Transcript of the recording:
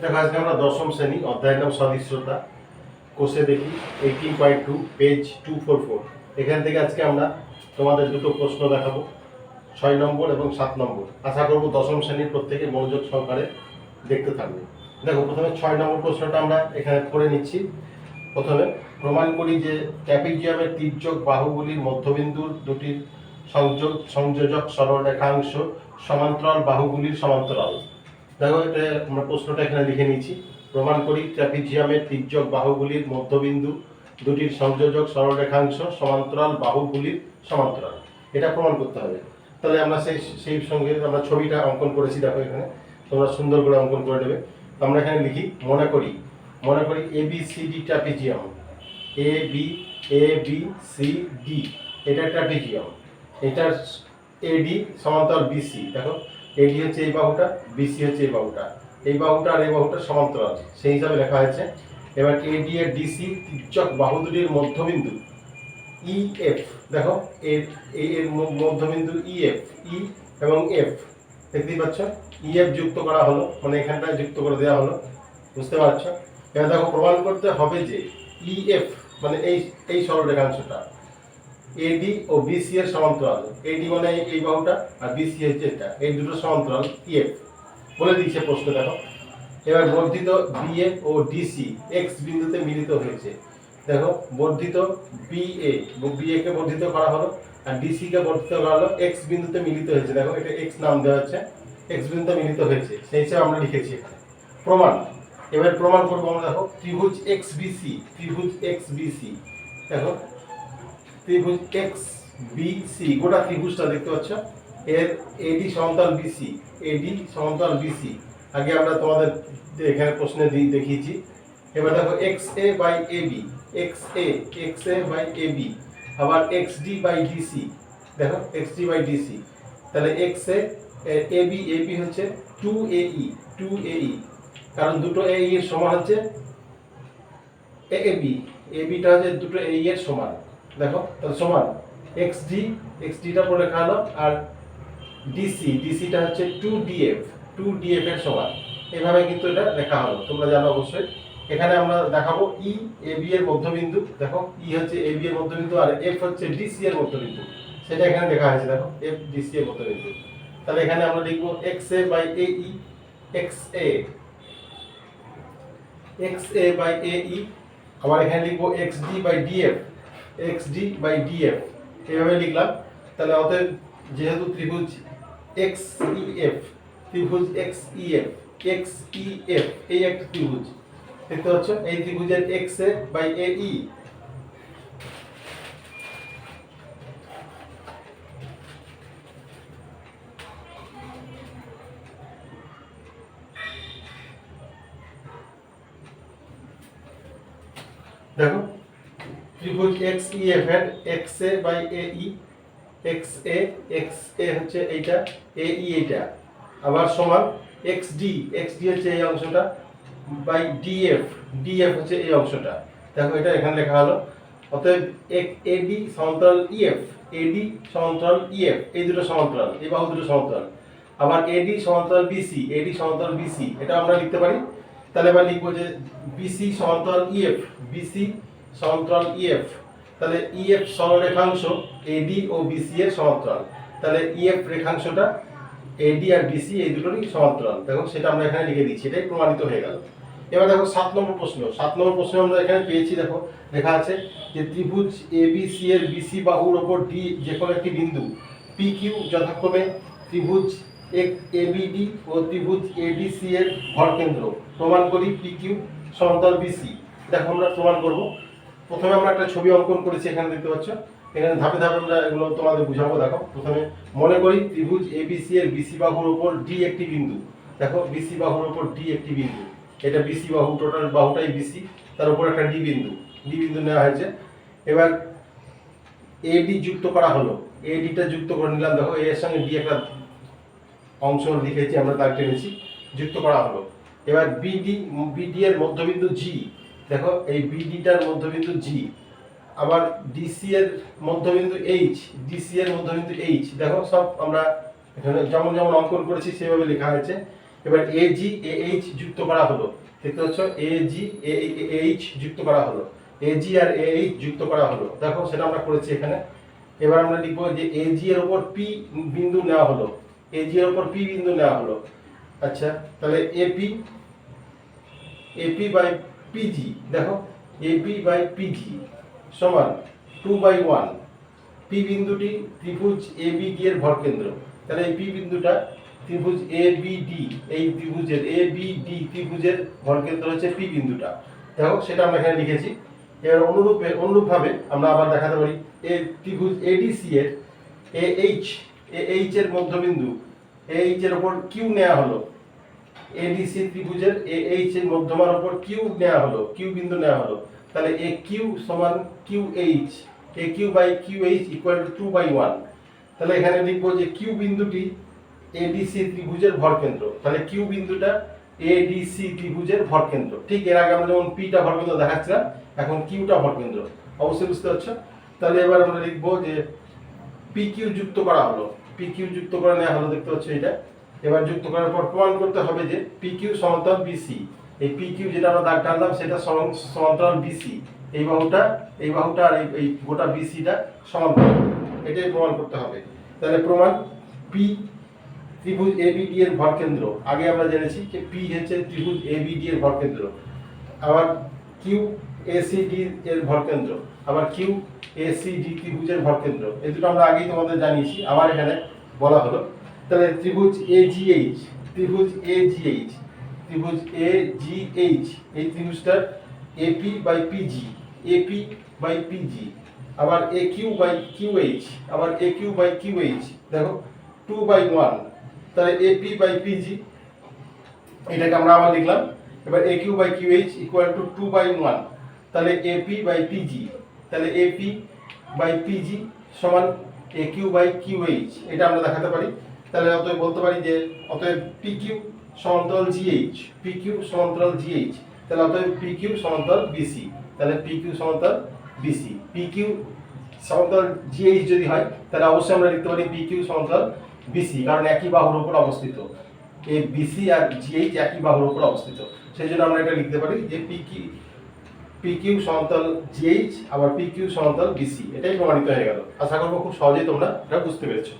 দেখো, আজকে আমরা দশম শ্রেণি, অধ্যায়ের নাম সদৃশ্যতা কোষে দেখি eighteen point two page two four four এখান থেকে আজকে আমরা তোমাদের দুটো প্রশ্ন দেখাবো, ছয় নম্বর এবং সাত নম্বর। আশা করব দশম শ্রেণির প্রত্যেকে মনোযোগ সহকারে দেখতে থাকবে। দেখো, প্রথমে ছয় নম্বর প্রশ্নটা আমরা এখানে করে নিচ্ছি। প্রথমে, প্রমাণ করি যে ট্যাপিজিয়ামের তির্যক বাহুগুলির মধ্যবিন্দুর দুটির সংযোগ, সংযোজক সরলরেখাংশ, সমান্তরাল বাহুগুলির সমান্তরাল। দেখো, এটা আমরা প্রশ্নটা এখানে লিখে নিচ্ছি প্রমাণ করি ট্র্যাপিজিয়ামের তির্যক বাহুগুলির মধ্যবিন্দু, দুটির সংযোজক সরলরেখাংশ, সমান্তরাল বাহুগুলির সমান্তরাল। এটা প্রমাণ করতে হবে। তাহলে আমরা সেই সেই সঙ্গে আমরা ছবিটা অঙ্কন করেছি, দেখো এখানে। তোমরা সুন্দর করে অঙ্কন করে নেবে। আমরা এখানে লিখি, মনে করি মনে করি A B C D trapezium A B A B C D এটা ট্র্যাপিজিয়াম এটার এডি সমান্তরাল বিসি দেখো। এডি হচ্ছে এই বাহুটা বিসি হচ্ছে এই বাহুটা। এই বাহুটা আর এই বাহুটা সমান্তরাল, সেই হিসাবে লেখা হয়েছে। এবার এডি এর ডিসি তির্যক বাহু দুটির মধ্যবিন্দু ই এফ দেখো এর এর মধ্যবিন্দু ই এফ ই এবং এফ দেখতেই পাচ্ছ ই এফ যুক্ত করা হলো মানে এখানটায় যুক্ত করে দেওয়া হলো। বুঝতে পারছ? এবার দেখো, প্রমাণ করতে হবে যে ই এফ মানে এই এই সরলরেখাংশটা। এডি ও বিসি এর সমান্তরাল। এডি মানে এই- বাহুটা আর বিসি হচ্ছে এটা এই দুটো সমান্তরাল ইএফ বলে দিচ্ছে প্রশ্ন দেখো। এবার বর্ধিত বিএ ও ডিসি এক্স বিন্দুতে মিলিত হয়েছে। দেখো, বর্ধিত বিএ বিএ কে বর্ধিত করা হলো, আর ডিসি কে বর্ধিত করা হলো এক্স বিন্দুতে মিলিত হয়েছে। দেখো, এটা এক্স নাম দেওয়া হচ্ছে। এক্স বিন্দুতে মিলিত হয়েছে। সেই হিসাবে আমরা লিখেছি প্রমাণ। এবার প্রমাণ করব আমরা, দেখো, ত্রিভুজ এক্স বিসি ত্রিভুজ এক্স বিসি দেখো ত্রিভুজ এক্স বিসি গোটা ত্রিভুজটা দেখতে পাচ্ছ? এর এডি সমান্তরাল বিসি এডি সমান্তরাল বিসি আগে আমরা তোমাদের এখানে প্রশ্নে দেখিয়েছি। এবার দেখো X A by A B X A X A by A B আবার এক্স ডি বাই ডিসি দেখো এক্স ডি বাই ডিসি তাহলে X A A B A B হচ্ছে two A E two A E কারণ দুটো এ এর সমান হচ্ছে এ B এ beta হচ্ছে দুটো এ এর সমান। দেখো, তাহলে সমান এক্স ডি এক্স ডিটা পরে লেখা হলো, আর ডিসি ডিসিটা হচ্ছে টু ডিএফ টু ডিএফ এর সমান। এভাবে কিন্তু এটা লেখা হলো, তোমরা জানো অবশ্যই। এখানে আমরা দেখাবো ই এ বি এর মধ্যবিন্দু। দেখো ই হচ্ছে এ বি এর মধ্যবিন্দু, আর এফ হচ্ছে ডিসি এর মধ্যবিন্দু। সেটা এখানে লেখা হয়েছে, দেখো এফ ডিসি এর মধ্যবিন্দু। তাহলে এখানে আমরা লিখব X A by A E X A X A by A E আবার এখানে লিখব X D by DF X D by DF এভাবে লিখলাম। তাহলে অতএব যেহেতু ত্রিভুজ এক্স ই এফ ত্রিভুজ X E F X E F এই একটা ত্রিভুজ। দেখতে পাচ্ছ? এই ত্রিভুজের x A by A E দেখো ত্রিভুজ এক্স ই এফ এর X A by A E X A X A হচ্ছে এইটা এ ই এইটা। আবার সমান এক্স ডি এক্স ডি হচ্ছে এই অংশটা বাই ডিএফ ডিএফ হচ্ছে এই অংশটা। দেখো এটা এখানে লেখা হলো। অতএব এডি সমান্তরাল ইএফ এডি সমান্তরাল ইএফ এই দুটো সমান্তরাল এই বাহু দুটো সমান্তরাল আবার এডি সমান্তরাল বিসি এডি সমান্তরাল বিসি এটা আমরা লিখতে পারি। তাহলে এবার লিখব যে বিসি সমান্তরাল ইএফ বিসি সমান্তরাল ইএফ তাহলে ইএফ সরলরেখাংশ এডি ও বিসি এর সমান্তরাল তাহলে ইএফ রেখাংশটা এডি আর বিসি এই দুটোরই সমান্তরাল দেখো, সেটা আমরা এখানে লিখে দিচ্ছি, এটাই প্রমাণিত হয়ে গেল। এবার দেখো, সাত নম্বর প্রশ্ন। সাত নম্বর প্রশ্ন আমরা এখানে পেয়েছি, দেখো, লেখা আছে যে ত্রিভুজ এ বি সি এর বিসি বাহুর ওপর ডি যে কোনো একটি বিন্দু। পি কিউ যথাক্রমে ত্রিভুজ এবিডি ও ত্রিভুজ এডিসি এর ভরকেন্দ্র। প্রমাণ করি পি কিউ সমান্তরাল বিসি দেখো, আমরা প্রমাণ করব। প্রথমে আমরা একটা ছবি অঙ্কন করেছি, এখানে দেখতে পাচ্ছ। এখানে ধাপে ধাপে আমরা এগুলো তোমাদের বুঝাবো, দেখো। প্রথমে মনে করি ত্রিভুজ এ এবিসি এর বিসি বাহুর ওপর ডি একটি বিন্দু। দেখো বিসি বাহুর ওপর ডি একটি বিন্দু। এটা বিসি বাহু টোটাল বাহুটাই বিসি তার উপর একটা ডি বিন্দু। ডি বিন্দু নেওয়া হয়েছে। এবার এডি যুক্ত করা হলো। এডিটা যুক্ত করে নিলাম। দেখো এ এর সঙ্গে ডি একটা অংশ লিখেছি, আমরা তার টেনেছি। যুক্ত করা হলো। এবার বিডি বিডি এর মধ্যবিন্দু জি দেখো, এই বিডিটার মধ্যবিন্দু জি আবার ডিসি এর মধ্যবিন্দু এইচ ডিসি এর মধ্যবিন্দু এইচ দেখো, সব আমরা এখানে যেমন যেমন অঙ্কন করেছি, সেভাবে লেখা হয়েছে। এবার এ জি এ এইচ যুক্ত করা হলো। দেখতে পাচ্ছ? এ জি এ এইচ যুক্ত করা হলো। এ জি আর এ এইচ যুক্ত করা হলো। দেখো, সেটা আমরা করেছি এখানে। এবার আমরা লিখব যে এ জি এর উপর পি বিন্দু নেওয়া হলো। এ জি এর উপর পি বিন্দু নেওয়া হলো। আচ্ছা তাহলে এপি এপি বাই পিজি দেখো এপি বাই পিজি সমান টু বাই ওয়ান পি বিন্দুটি ত্রিভুজ এ বি ডি এর ভরকেন্দ্র তাহলে এই পি বিন্দুটা ত্রিভুজ এ বি ডি এই ত্রিভুজের এ বি ডি ত্রিভুজের ভরকেন্দ্র হচ্ছে পি বিন্দুটা। দেখো, সেটা আমরা এখানে লিখেছি। এবার অনুরূপে, অনুরূপভাবে আমরা আবার দেখাতে পারি, এ ত্রিভুজ এডিসি এর এ এইচ এ এইচ এর মধ্যবিন্দু এইচ এর ওপর কিউ নেওয়া হলো। এডিসি ত্রিভুজের এ এইচ এর মধ্যমার উপর কিউ নেওয়া হলো কিউ বিন্দু নেওয়া হলো। তাহলে এ কিউ সমান Q H A Q by Q H equal to two by one তাহলে এখানে লিখব যে কিউ বিন্দুটি এডিসি ত্রিভুজের ভরকেন্দ্র তাহলে কিউ বিন্দুটা এডিসি ত্রিভুজের ভরকেন্দ্র ঠিক এর আগে আমরা যেমন পিটা ভরকেন্দ্র দেখাচ্ছিলাম, এখন কিউটা ভরকেন্দ্র অবশ্যই বুঝতে পারছ? তাহলে এবার আমরা লিখব যে পি কিউ যুক্ত করা হলো। পি কিউ যুক্ত করে নেওয়া হলো, দেখতে পাচ্ছ এটা। এবার যুক্ত করার পর প্রমাণ করতে হবে যে পি কিউ সমান্তরাল বিসি এই পি কিউ যেটা আমরা দাগ টানলাম সেটা সমান- সমান্তরাল বিসি এই বাহুটা এই বাহুটা আর এই- এই গোটা বিসিটা সমান্তরাল। এটাই প্রমাণ করতে হবে। তাহলে প্রমাণ পি ত্রিভুজ এবিডি এর ভরকেন্দ্র আগে আমরা জেনেছি যে পি হচ্ছে ত্রিভুজ এবিডি এর ভরকেন্দ্র আবার কিউ এসিডি এর ভরকেন্দ্র আবার কিউ এসিডি ত্রিভুজের ভরকেন্দ্র এই দুটো আমরা আগেই তোমাদের জানিয়েছি। আবার এখানে বলা হলো। তাহলে ত্রিভুজ এ জি এইচ ত্রিভুজ এ জি এইচ ত্রিভুজ এ জি এইচ এই ত্রিভুজটার AP by PG AP by PG আবার A Q by Q H আবার A Q by Q H দেখো টু বাই ওয়ান তাহলে এপি বাই পিজি এটাকে আমরা আবার লিখলাম, এবার A Q by Q H equal to two by one তাহলে এপি বাই পিজি তাহলে এপি বাই পিজি সমান A Q by Q H এটা আমরা দেখাতে পারি। তাহলে অতএব বলতে পারি যে অতএব পি কিউ সমান্তরাল জিএইচ পি কিউ সমান্তরাল জিএইচ তাহলে অতএব পি কিউ সমান্তরাল বিসি তাহলে পি কিউ সমান্তরাল বিসি পি কিউ সমান্তরাল জিএইচ যদি হয়, তাহলে অবশ্যই আমরা লিখতে পারি পি কিউ সমান্তরাল বিসি কারণ একই বাহুর উপর অবস্থিত। এই বিসি আর জিএইচ একই বাহুর উপর অবস্থিত। সেই জন্য আমরা এটা লিখতে পারি যে পি কিউ পি কিউ সমান্তরাল জিএইচ আবার পি কিউ সমান্তরাল বিসি এটাই প্রমাণিত হয়ে গেল। আশা করব খুব সহজেই তোমরা এটা বুঝতে পেরেছ।